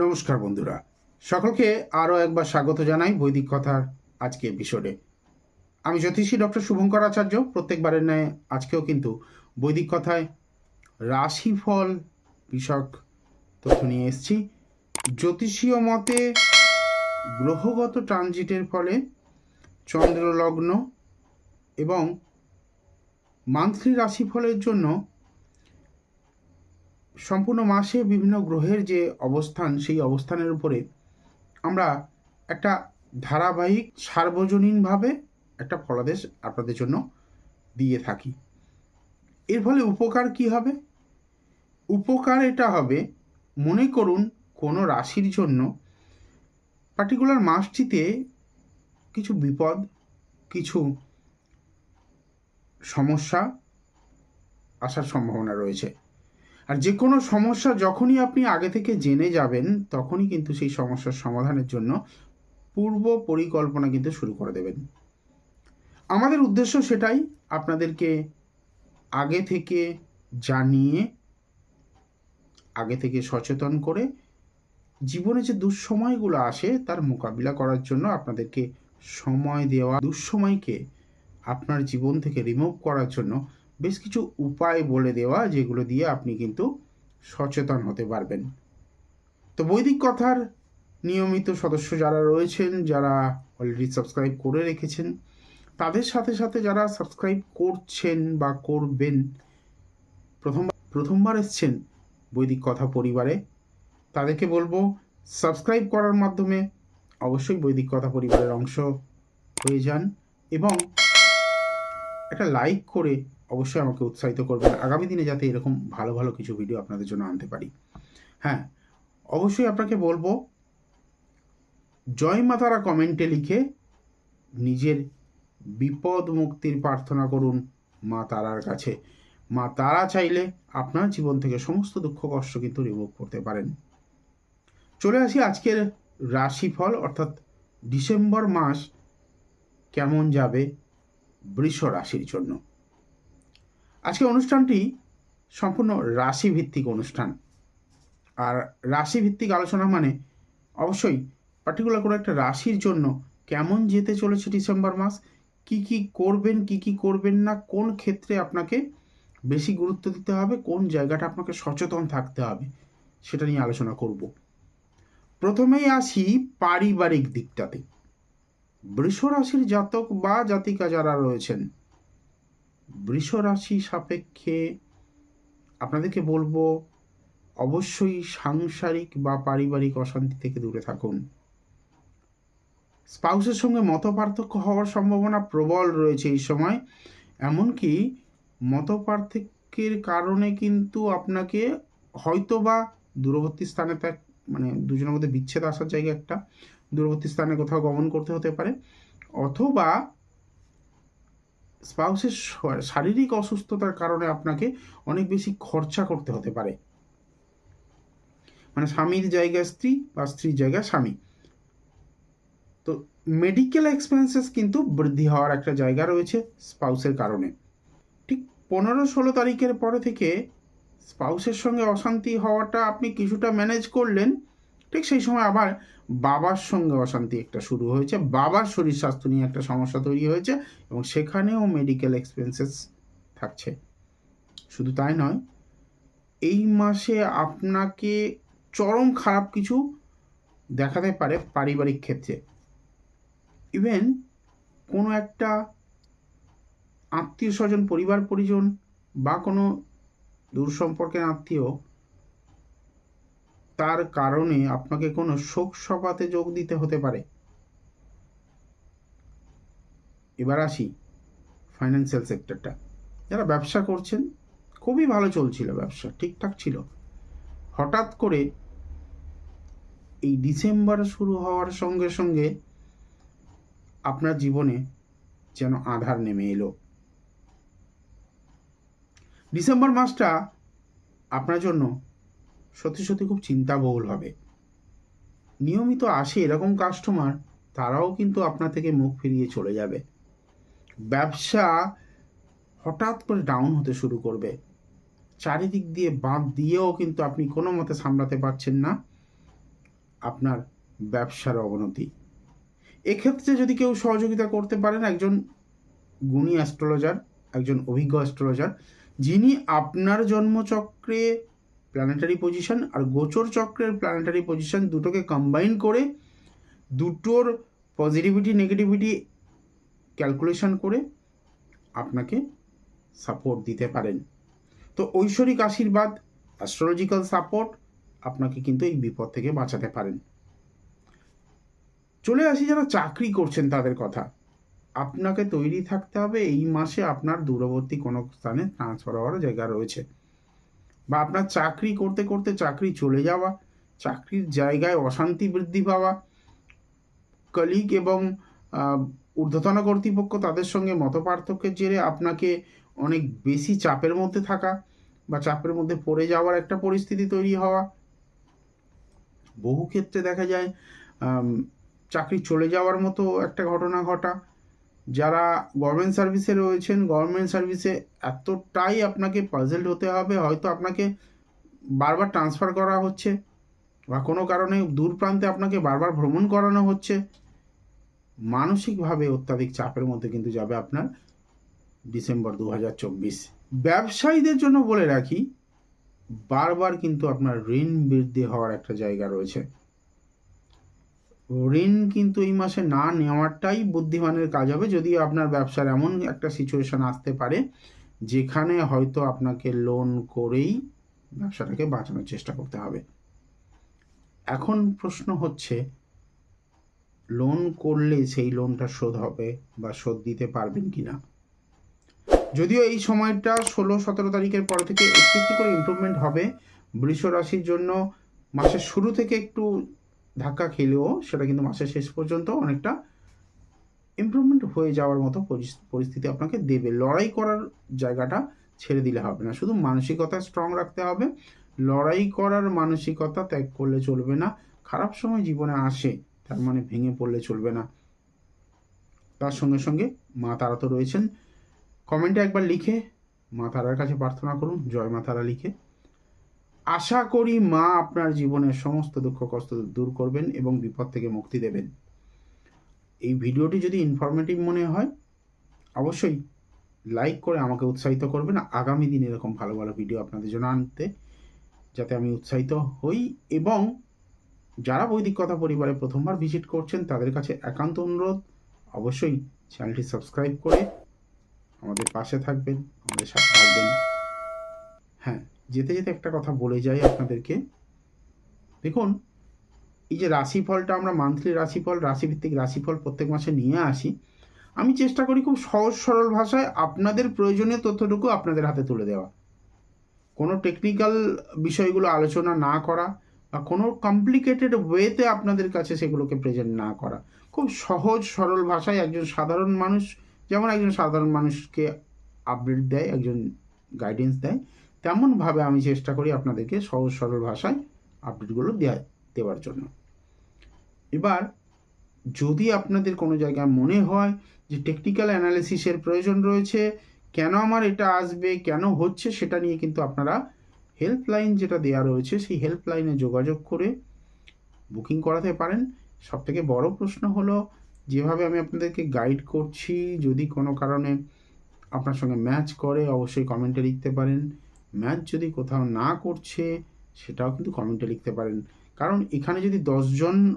নমস্কার বন্ধুরা। সকলকে আরও একবার স্বাগত জানাই বৈদিক কথার আজকে এপিসোডে আমি জ্যোতিষী ডক্টর শুভঙ্কর আচার্য। প্রত্যেকবারের ন্যায় আজকেও কিন্তু বৈদিক কথায় রাশিফল বিষয়ক তথ্য নিয়ে এসেছি। জ্যোতিষীয় মতে গ্রহগত ট্রানজিটের ফলে চন্দ্রলগ্ন এবং মান্থলি রাশিফলের জন্য সম্পূর্ণ মাসে বিভিন্ন গ্রহের যে অবস্থান, সেই অবস্থানের উপরে আমরা একটা ধারাবাহিক সার্বজনীনভাবে একটা ফলাদেশ আপনাদের জন্য দিয়ে থাকি। এর ফলে উপকার কি হবে? উপকার এটা হবে, মনে করুন কোনো রাশির জন্য পার্টিকুলার মাসটিতে কিছু বিপদ, কিছু সমস্যা আসার সম্ভাবনা রয়েছে। আর যে কোনো সমস্যা যখনই আপনি আগে থেকে জেনে যাবেন, তখনই কিন্তু সেই সমস্যার সমাধানের জন্য পূর্ব পরিকল্পনা কিন্তু শুরু করে দেবেন। আমাদের উদ্দেশ্য সেটাই, আপনাদেরকে আগে থেকে জানিয়ে, আগে থেকে সচেতন করে জীবনে যে দুঃসময়গুলো আসে তার মোকাবিলা করার জন্য আপনাদেরকে সময় দেওয়া, দুঃসময়কে আপনার জীবন থেকে রিমুভ করার জন্য বেশ কিছু উপায় বলে দেওয়া যেগুলো দিয়ে আপনি কিন্তু সচেতন হতে পারবেন। তো বৈদিক কথার নিয়মিত সদস্য যারা রয়েছেন, যারা অলরেডি সাবস্ক্রাইব করে রেখেছেন, তাদের সাথে সাথে যারা সাবস্ক্রাইব করছেন বা করবেন, প্রথম প্রথমবার এসছেন বৈদিক কথা পরিবারে, তাদেরকে বলব সাবস্ক্রাইব করার মাধ্যমে অবশ্যই বৈদিক কথা পরিবারের অংশ হয়ে যান এবং একটা লাইক করে অবশ্যই আমাকে উৎসাহিত করবেন। আগামী দিনে যাতে এরকম ভালো ভালো কিছু ভিডিও আপনাদের জন্য আনতে পারি। হ্যাঁ অবশ্যই আপনাকে বলব, জয় মাতারা কমেন্টে লিখে নিজের বিপদ মুক্তির প্রার্থনা করুন মা তারার কাছে। মা তারা চাইলে আপনার জীবন থেকে সমস্ত দুঃখ, কষ্ট কিন্তু রিমুভ করতে পারেন। চলে আসি আজকের রাশিফল, অর্থাৎ ডিসেম্বর মাস কেমন যাবে বৃষ রাশির জন্য। অনুষ্ঠানটি সম্পূর্ণ রাশিভিত্তিক অনুষ্ঠান। আর রাশিভিত্তিক আলোচনা মানে অবশ্যই পার্টিকুলার কোনো একটা রাশির জন্য কেমন যেতে চলেছে ডিসেম্বর মাস, কি কি করবেন, কি কি করবেন না, কোন ক্ষেত্রে আপনাকে বেশি গুরুত্ব দিতে হবে, কোন জায়গাটা আপনাকে সচেতন থাকতে হবে, সেটা নিয়ে আলোচনা করব। প্রথমেই আসি পারিবারিক দিকটাতে। বৃষ রাশির জাতক বা জাতিকা যারা রয়েছেন বৃষ রাশি সাপেক্ষে আপনাদেরকে বলব, অবশ্যই সাংসারিক বা পারিবারিক অশান্তি থেকে দূরে থাকুন। স্পাউসের সঙ্গে মত পার্থক্য হওয়ার সম্ভাবনা প্রবল রয়েছে এই সময়, এমনকি মত পার্থক্যের কারণে কিন্তু আপনাকে হয়তো বা দূরবর্তী স্থানে ত্যাগ মানে দুজনের মধ্যে বিচ্ছেদ আসার জায়গা একটা, দূরবর্তী স্থানে কোথাও গমন করতে হতে পারে, অথবা স্পাউসের শারীরিক অসুস্থতার কারণে আপনাকে অনেক বেশি খরচা করতে হতে পারে। মানে স্বামীর জায়গায় স্ত্রী বা স্ত্রীর জায়গায় স্বামী। তো মেডিকেল এক্সপেন্সেস কিন্তু বৃদ্ধি হওয়ার একটা জায়গা রয়েছে স্পাউসের কারণে। ঠিক পনেরো ষোলো তারিখের পরে থেকে স্পাউসের সঙ্গে অশান্তি হওয়াটা আপনি কিছুটা ম্যানেজ করলেন। ঠিক সেই সময় আবার বাবার সঙ্গে অশান্তি একটা শুরু হয়েছে। বাবার শরীর স্বাস্থ্য নিয়ে একটা সমস্যা তৈরি হয়েছে এবং সেখানেও মেডিকেল এক্সপেন্সেস থাকছে। শুধু তাই নয়, এই মাসে আপনাকে চরম খারাপ কিছু দেখাতে পারে পারিবারিক ক্ষেত্রে। ইভেন কোনো একটা আত্মীয় স্বজন পরিবার পরিজন বা কোনো দূর সম্পর্কের আত্মীয় তার কারণে আপনাকে কোনো শোক সভাতে যোগ দিতে হতে পারে। এবার আসি ফাইন্যান্সিয়াল সেক্টরটা যারা ব্যবসা করছেন, খুবই ভালো চলছিল ব্যবসা, ঠিকঠাক ছিল। হঠাৎ করে এই ডিসেম্বর শুরু হওয়ার সঙ্গে সঙ্গে আপনার জীবনে যেন আধার নেমে এলো। ডিসেম্বর মাসটা আপনার জন্য সত্যি সত্যি খুব চিন্তাবহুল হবে। নিয়মিত আসে এরকম কাস্টমার তারাও কিন্তু আপনার থেকে মুখ ফিরিয়ে চলে যাবে। ব্যবসা হঠাৎ করে ডাউন হতে শুরু করবে। চারিদিক দিয়ে বাঁধ দিয়েও কিন্তু আপনি কোনো মতে সামলাতে পারছেন না আপনার ব্যবসার অবনতি। এক্ষেত্রে যদি কেউ সহযোগিতা করতে পারেন, একজন গুণী অ্যাস্ট্রোলজার একজন অভিজ্ঞ অ্যাস্ট্রোলজার যিনি আপনার জন্মচক্রে প্ল্যানেটারি পজিশন আর গোচর চক্রের প্ল্যানেটারি পজিশন দুটোকে কম্বাইন করে দুটোর পজিটিভিটি নেগেটিভিটি ক্যালকুলেশন করে আপনাকে সাপোর্ট দিতে পারেন। তো ঐশ্বরিক আশীর্বাদ অ্যাস্ট্রোলজিক্যাল সাপোর্ট আপনাকে কিন্তু এই বিপদ থেকে বাঁচাতে পারেন। চলে আসি যারা চাকরি করছেন তাদের কথা। আপনাকে তৈরি থাকতে হবে, এই মাসে আপনার দূরবর্তী কোনো স্থানে ট্রান্সফার হওয়ার জায়গা রয়েছে। বা আপনার চাকরি করতে করতে চাকরি চলে যাওয়া, চাকরির জায়গায় অশান্তি বৃদ্ধি পাওয়া কলিগ এবং ঊর্ধ্বতন কর্তৃপক্ষ তাদের সঙ্গে মতপার্থক্যের জেরে আপনাকে অনেক বেশি চাপের মধ্যে থাকা বা চাপের মধ্যে পড়ে যাওয়ার একটা পরিস্থিতি তৈরি হওয়া। বহু ক্ষেত্রে দেখা যায় চাকরি চলে যাওয়ার মতো একটা ঘটনা ঘটা। যারা গভর্নমেন্ট সার্ভিসে রয়েছেন গভর্নমেন্ট সার্ভিসে এতটাই আপনাকে পাজেলড হতে হবে, হয়তো আপনাকে বারবার ট্রান্সফার করা হচ্ছে বা কোনো কারণে দূর প্রান্তে আপনাকে বারবার ভ্রমণ করানো হচ্ছে। মানসিকভাবে অত্যাধিক চাপের মধ্যে কিন্তু যাবে আপনার ডিসেম্বর দু হাজার চব্বিশ। ব্যবসায়ীদের জন্য বলে রাখি, বারবার কিন্তু আপনার ঋণ বৃদ্ধি হওয়ার একটা জায়গা রয়েছে। ঋণ কিন্তু এই মাসে না নেওয়াটাই বুদ্ধিমানের কাজ হবে। যদি আপনার ব্যবসার এমন একটা সিচুয়েশন আসতে পারে, যেখানে হয়তো আপনাকে লোন করেই ব্যবসাটাকে বাঁচানোর চেষ্টা করতে হবে। এখন প্রশ্ন হচ্ছে লোন করলে সেই লোনটা শোধ হবে বা শোধ দিতে পারবেন কি না যদিও এই সময়টা ষোলো, সতেরো তারিখের পর থেকে একটু একটু করে ইম্প্রুভমেন্ট হবে। বৃষ রাশির জন্য মাসের শুরু থেকে একটু ধাক্কা খেলেও সেটা কিন্তু মাসের শেষ পর্যন্ত অনেকটা ইমপ্রুভমেন্ট হয়ে যাওয়ার মতো পরিস- পরিস্থিতি আপনাকে দেবে। লড়াই করার জায়গাটা ছেড়ে দিলে হবে না। শুধু মানসিকতা স্ট্রং রাখতে হবে। লড়াই করার মানসিকতা ত্যাগ করলে চলবে না। খারাপ সময় জীবনে আসে, তার মানে ভেঙে পড়লে চলবে না। তার সঙ্গে সঙ্গে মা তারা তো রয়েছেন। কমেন্টে একবার লিখে মা তারার কাছে প্রার্থনা করুন। জয় মা তারা লিখে। আশা করি মা আপনার জীবনের সমস্ত দুঃখ, কষ্ট দূর করবেন এবং বিপদ থেকে মুক্তি দেবেন। এই ভিডিওটি যদি ইনফরমেটিভ মনে হয়, অবশ্যই লাইক করে আমাকে উৎসাহিত করবেন। আগামী দিন এরকম ভালো ভালো ভিডিও আপনাদের জন্য আনতে, যাতে আমি উৎসাহিত হই এবং যারা বৈদিক কথা পরিবারে প্রথমবার ভিজিট করছেন, তাদের কাছে একান্ত অনুরোধ, অবশ্যই চ্যানেলটি সাবস্ক্রাইব করে আমাদের পাশে থাকবেন, আমাদের সাথে থাকবেন। হ্যাঁ যেতে যেতে একটা কথা বলে যাই আপনাদেরকে। দেখুন, এই যে রাশিফলটা আমরা মান্থলি রাশিফল, রাশিভিত্তিক রাশিফল প্রত্যেক মাসে নিয়ে আসি, আমি চেষ্টা করি খুব সহজ সরল ভাষায় আপনাদের প্রয়োজনীয় তথ্যটুকু আপনাদের হাতে তুলে দেওয়া। কোনো টেকনিক্যাল বিষয়গুলো আলোচনা না করা বা কোনো কমপ্লিকেটেড ওয়েতে আপনাদের কাছে সেগুলোকে প্রেজেন্ট না করা। খুব সহজ সরল ভাষায় একজন সাধারণ মানুষ, যেমন একজন সাধারণ মানুষকে আপডেট দেয়, একজন গাইডেন্স দেয় তেমনভাবে আমি চেষ্টা করি আপনাদেরকে সহজ সরল ভাষায় আপডেটগুলো দেওয়া দেওয়ার জন্য। এবার, যদি আপনাদের কোনো জায়গায় মনে হয় যে টেকনিক্যাল অ্যানালিসিসের প্রয়োজন রয়েছে, কেন আমার এটা আসবে, কেন হচ্ছে সেটা নিয়ে কিন্তু আপনারা হেল্পলাইন যেটা দেওয়া রয়েছে সেই হেল্পলাইনে যোগাযোগ করে বুকিং করাতে পারেন। সব থেকে বড় প্রশ্ন হলো, যেভাবে আমি আপনাদেরকে গাইড করছি, যদি কোনো কারণে আপনার সঙ্গে ম্যাচ করে, অবশ্যই কমেন্টে লিখতে পারেন। ম্যাচ যদি কোথাও না করছে, সেটাও কিন্তু কমেন্টে লিখতে পারেন। কারণ এখানে যদি দশজন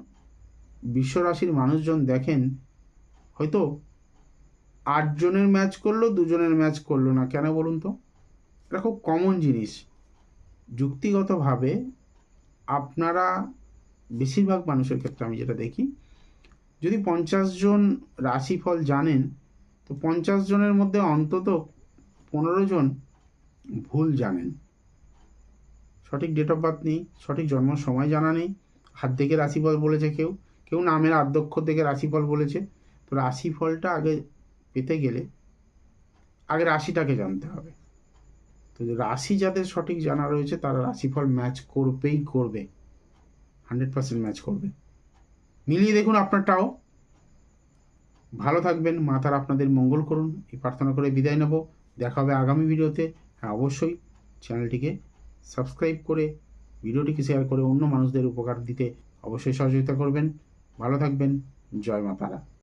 বিশ্বরাশির মানুষজন দেখেন, হয়তো আটজনের ম্যাচ করল, দুজনের ম্যাচ করল না। কেন বলুন তো? এটা খুব কমন জিনিস। যুক্তিগতভাবে আপনারা বেশিরভাগ মানুষের ক্ষেত্রে আমি যেটা দেখি, যদি পঞ্চাশ জন রাশিফল জানেন, তো পঞ্চাশ জনের মধ্যে অন্তত পনেরো জন ভুল জানেন। সঠিক ডেট অফ বার্থ নেই, সঠিক জন্ম সময় জানা নেই, হাত থেকে রাশিফল বলেছে কেউ কেউ নামের আদ্যক্ষ থেকে রাশিফল বলেছে। তো রাশিফলটা আগে পেতে গেলে আগে রাশিটাকে জানতে হবে। তো রাশি যাদের সঠিক জানা রয়েছে, তারা রাশিফল ম্যাচ করবেই করবে। হান্ড্রেড পার্সেন্ট ম্যাচ করবে। মিলিয়ে দেখুন আপনারটাও। ভালো থাকবেন, মাতার আপনাদের মঙ্গল করুন। এই প্রার্থনা করে বিদায় নেব। দেখা হবে আগামী ভিডিওতে। হ্যাঁ অবশ্যই চ্যানেলটিকে সাবস্ক্রাইব করে, ভিডিওটিকে শেয়ার করে অন্য মানুষদের উপকার দিতে অবশ্যই সহযোগিতা করবেন। ভালো থাকবেন। জয় মা তারা।